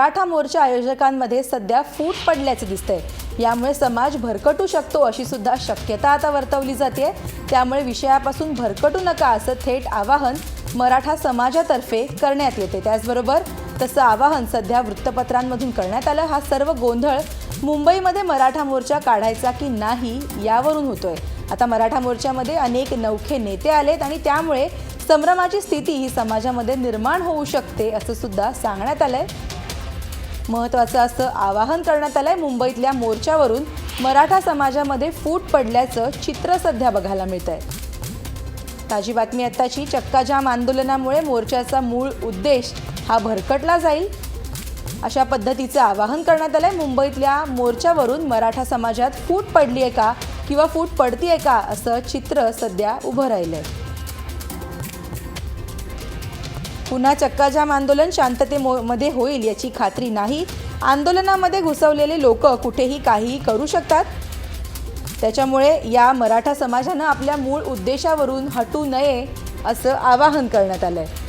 मराठा मोर्चा आयोजकांमध्ये सध्या फूट पडल्याचं दिसतंय. यामुळे समाज भरकटू शकतो अशी सुद्धा शक्यता आता वर्तवली जाते त्यामुळे विषयापासून भरकटू नका असं थेट आवाहन मराठा समाजातर्फे करण्यात येते. त्याचबरोबर तसं आवाहन सध्या वृत्तपत्रांमधून करण्यात आलं. हा सर्व गोंधळ मुंबईमध्ये मराठा मोर्चा काढायचा की नाही यावरून होतोय. आता मराठा मोर्चामध्ये अनेक नौखे नेते आलेत आणि त्यामुळे संभ्रमाची स्थिती ही समाजामध्ये निर्माण होऊ शकते असं सुद्धा सांगण्यात आलंय. महत्त्वाचं असं आवाहन करण्यात आलंय. मुंबईतल्या मोर्चावरून मराठा समाजामध्ये फूट पडल्याचं चित्र सध्या बघायला मिळत आहे ताजी बातमी आत्ताची चक्काजाम आंदोलनामुळे मोर्चाचा मूळ उद्देश हा भरकटला जाईल. अशा पद्धतीचं आवाहन करण्यात आलंय. मुंबईतल्या मोर्चावरून मराठा समाजात फूट पडली आहे का किंवा फूट पडतीये का असं चित्र सध्या उभं राहिलं आहे पुन्हा चक्काजाम आंदोलन शांततेमध्ये होईल याची खात्री नाही. आंदोलनामध्ये घुसवलेले लोक कुठेही काहीही करू शकतात. त्याच्यामुळे या मराठा समाजानं आपल्या मूळ उद्देशावरून हटू नये असं आवाहन करण्यात आलं आहे